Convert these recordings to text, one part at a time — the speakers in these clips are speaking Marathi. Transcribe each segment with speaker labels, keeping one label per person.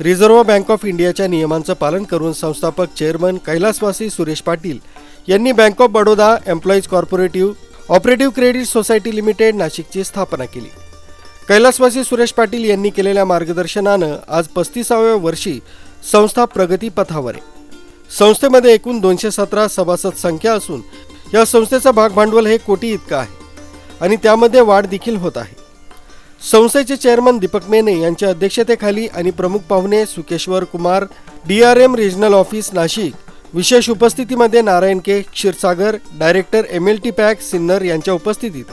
Speaker 1: रिझर्व्ह बँक ऑफ इंडियाच्या नियमांचं पालन करून संस्थापक चेअरमन कैलासवासी सुरेश पाटील यांनी bank of Baroda employees corporative operative credit society limited नाशिकची स्थापना केली. कैलासवासी सुरेश पाटील यांनी केलेल्या मार्गदर्शनानं आज पस्तीसाव्या वर्षी संस्था प्रगतीपथावर आहे. संस्थेमध्ये एकूण दोनशे सतरा सभासद संख्या असून या संस्थेचं भागभांडवल हे कोटी इतकं आहे आणि त्यामध्ये वाढ देखील होत आहे. संस्थेचे चेअरमन दीपक मेने यांच्या अध्यक्षतेखाली आणि प्रमुख पाहुणे Sukeshwar Kumar D R M regional office Nashik. विशेष उपस्थितीमध्ये Narayan K. Kshirsagar director M L T pack Sinnar यांच्या उपस्थितीत.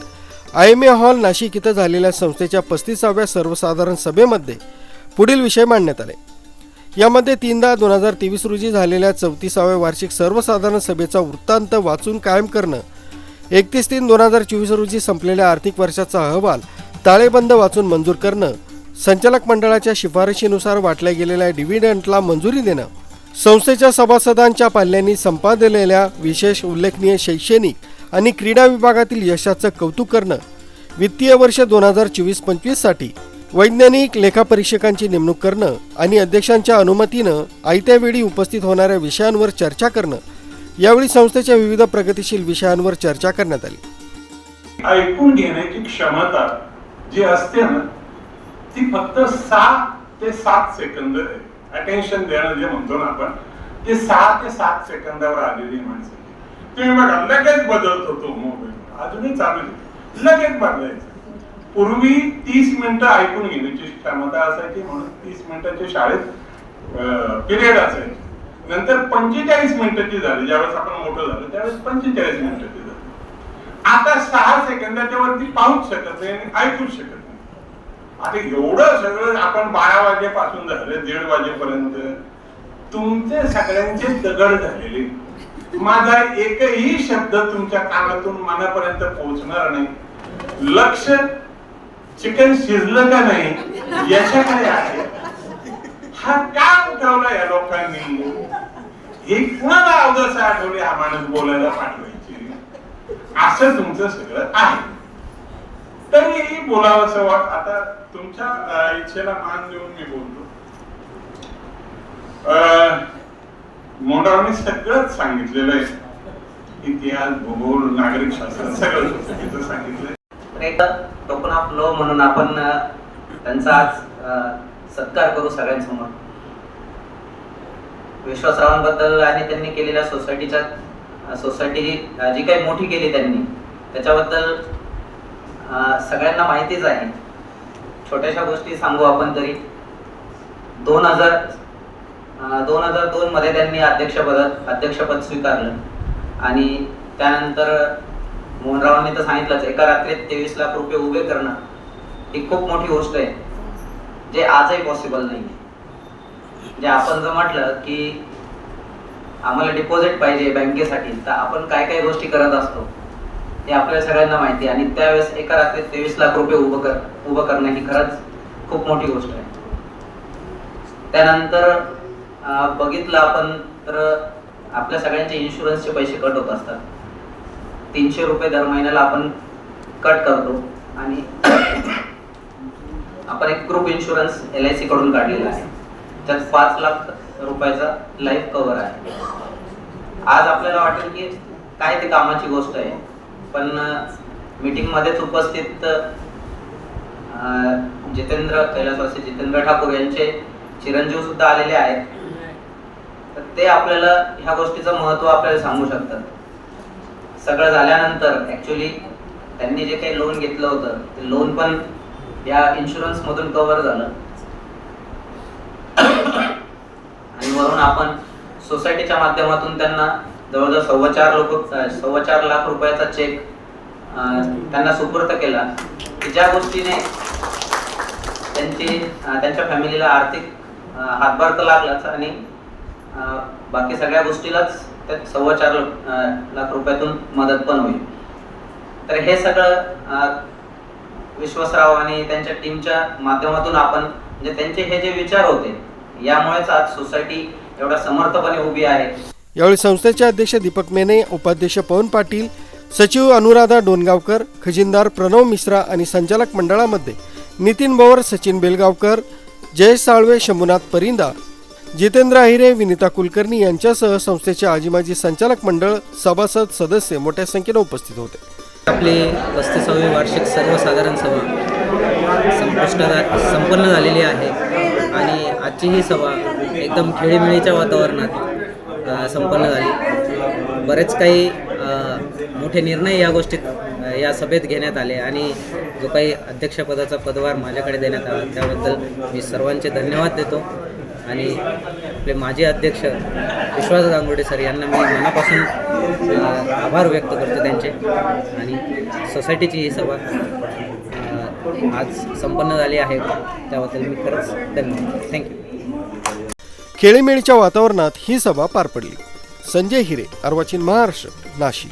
Speaker 1: I M A hall Nashik इथं झालेल्या संस्थेच्या पस्तीसाव्या सर्वसाधारण सभेमध्ये पुढील विषय मांडण्यात आले. यामध्ये तीनदा दोन हजार तेवीस रोजी झालेल्या चौतीसाव्या वार्षिक सर्वसाधारण सभेचा वृत्तांत वाचून कायम करणं एकतीस तीन दोन हजार चोवीस रोजी संपलेल्या आर्थिक वर्षाचा अहवाल ताळेबंद वाचून मंजूर करणं संचालक मंडळाच्या शिफारशीनुसार वाटल्या गेलेल्या डिव्हिडंटला मंजुरी देणं संस्थेच्या सभासदांच्या पाल्यांनी संपादलेल्या विशेष उल्लेखनीय शैक्षणिक आणि क्रीडा विभागातील यशाचं कौतुक करणं वित्तीय वर्ष दोन हजार चोवीस पंचवीससाठी वैज्ञानिक लेखापरीक्षकांची नेमणूक करणं आणि अध्यक्षांच्या अनुमतीनं आयत्या वेळी उपस्थित होणाऱ्या विषयांवर चर्चा करणं यावेळी संस्थेच्या विविध प्रगतिशील विषयांवर चर्चा करण्यात आली.
Speaker 2: ऐकून घेण्याची क्षमता जी असते ना ती फक्त सहा ते सात सेकंद अटेन्शन देणं जे म्हणतो ना आपण ते सहा ते सात सेकंदावर आलेली माणसं तुम्ही बघा लगेच बदलत होतो मोबाईल. अजूनही चालू आहे. लगेच बदलायचं. पूर्वी तीस मिनिटं ऐकून घेण्याची क्षमता असायची म्हणून तीस मिनिटाच्या शाळेत पिरियड असायची. नंतर पंचेचाळीस मिनिटाची झाली. ज्यावेळेस आपण मोठं झालं त्यावेळेस पंचेचाळीस मिनिटाची आता सहा सेकंदाच्या वरती पाहूच शकत नाही आणि ऐकूच शकत नाही. आता एवढं सगळं आपण बारा वाजेपासून झालं दीड वाजेपर्यंत. तुमचे सगळ्यांचे दगड झालेले. माझा एकही शब्द तुमच्या कानातून मनापर्यंत पोहोचणार नाही. लक्ष चिकन शिजलं का नाही याच्याकडे आहे. हा का उठवला या लोकांनी. हे कुणाला अवदसा आठवले हा माणूस बोलायला पाठवले? असं तुमचं सगळं आहे. तरी बोलावंसं वाट आता तुमच्या इच्छेला मान देऊन मी बोलतो. अं, सगळंच सांगितलेलं आहे. इतिहास भूगोल नागरिक शास्त्र सगळं सांगितलंय.
Speaker 3: तर टोकन ऑफ लो म्हणून आपण त्यांचा आज सत्कार करू सगळ्यांसमोर. विश्वासरावांबद्दल आणि त्यांनी केलेल्या सोसायटीच्या सोसायटी जी काही मोठी केली त्यांनी त्याच्याबद्दल सगळ्यांना माहितीच आहे. छोट्याशा गोष्टी सांगू आपण तरी. दोन हजार दोन हजार दोनमध्ये त्यांनी अध्यक्षपद अध्यक्षपद स्वीकारलं. आणि त्यानंतर मोहनरावांनी तर सांगितलंच एका रात्रीत तेवीस लाख रुपये उभे करणं ही खूप मोठी गोष्ट आहे. जे आजही पॉसिबल नाही जे आपण जर म्हटलं की आम्हाला डिपॉझिट पाहिजे बँकेसाठी तर आपण काय काय गोष्टी करत असतो हे आपल्या सगळ्यांना माहिती आहे. आणि त्यावेळेस एका रात्री तेवीस लाख रुपये उभं कर उभं करणं ही खरंच खूप मोठी गोष्ट आहे. त्यानंतर बघितलं आपण तर आपल्या सगळ्यांचे इन्शुरन्सचे पैसे कट होत असतात. तीनशे रुपये दर महिन्याला आपण कट करतो. आणि आपण एक group insurance L I C कडून काढलेला आहे. त्यात पाच लाख रुपयाचा लाईफ कव्हर आहे. आज आपल्याला वाटेल की काय ते कामाची गोष्ट आहे. पण मीटिंग मध्येच उपस्थित जितेंद्र कैलासवासी जितेंद्र ठाकूर यांचे चिरंजीव सुद्धा आलेले आहेत. तर ते आपल्याला ह्या गोष्टीचं महत्त्व आपल्याला सांगू शकतात. सगळं झाल्यानंतर ॲक्च्युली त्यांनी जे काही लोन घेतलं होतं ते लोन पण या इन्शुरन्स मधून कव्हर झालं आणि वरून आपण सोसायटीच्या माध्यमातून त्यांना जवळजवळ सव्वा चार लोक सव्वा चार लाख रुपयाचा चेक त्यांना सुपूर्त केला. की ज्या गोष्टीने त्यांची त्यांच्या फॅमिलीला आर्थिक हातभार तर लागलाच आणि बाकी सगळ्या गोष्टीलाच त्यात सव्वा चार लाख रुपयातून मदत पण होईल. तर हे सगळं विश्वासराव आणि त्यांच्या टीमच्या माध्यमातून आपण म्हणजे त्यांचे हे जे विचार होते यामुळेच आज सोसायटी एवढ्या समर्थपणे उभी आहे.
Speaker 1: यावेळी संस्थेचे अध्यक्ष दीपक मेने उपाध्यक्ष पवन पाटील सचिव अनुराधा डोनगावकर खजिनदार प्रणव मिश्रा आणि संचालक मंडळामध्ये नितीन पवार सचिन बेलगावकर जयेश साळवे शंभूनाथ परिंदा जितेंद्र अहिरे विनिता कुलकर्णी यांच्यासह संस्थेचे आजी माजी संचालक मंडळ सभासद सदस्य मोठ्या संख्येने उपस्थित होते.
Speaker 3: आपली पस्तीसावी वार्षिक सर्वसाधारण सभा संपुष्टात संपन्न झालेली आहे. आणि आजची ही सभा एकदम खेळीमेळीच्या वातावरणात संपन्न झाली. बरेच काही मोठे निर्णय या गोष्टीत या सभेत घेण्यात आले आणि जो काही अध्यक्षपदाचा पदभार माझ्याकडे देण्यात आला त्याबद्दल मी सर्वांचे धन्यवाद देतो. आणि आपले माजी अध्यक्ष विश्वास गांगुडे सर यांना मी मनापासून आभार व्यक्त करतो त्यांचे. आणि सोसायटीची ही सभा आज संपन्न झाली आहेत त्याबद्दल मी खरंच धन्यवाद थँक्यू
Speaker 1: खेळीमेळीच्या वातावरणात ही सभा पार पडली. संजय हिरे अर्वाचीन महाराष्ट्र नाशिक.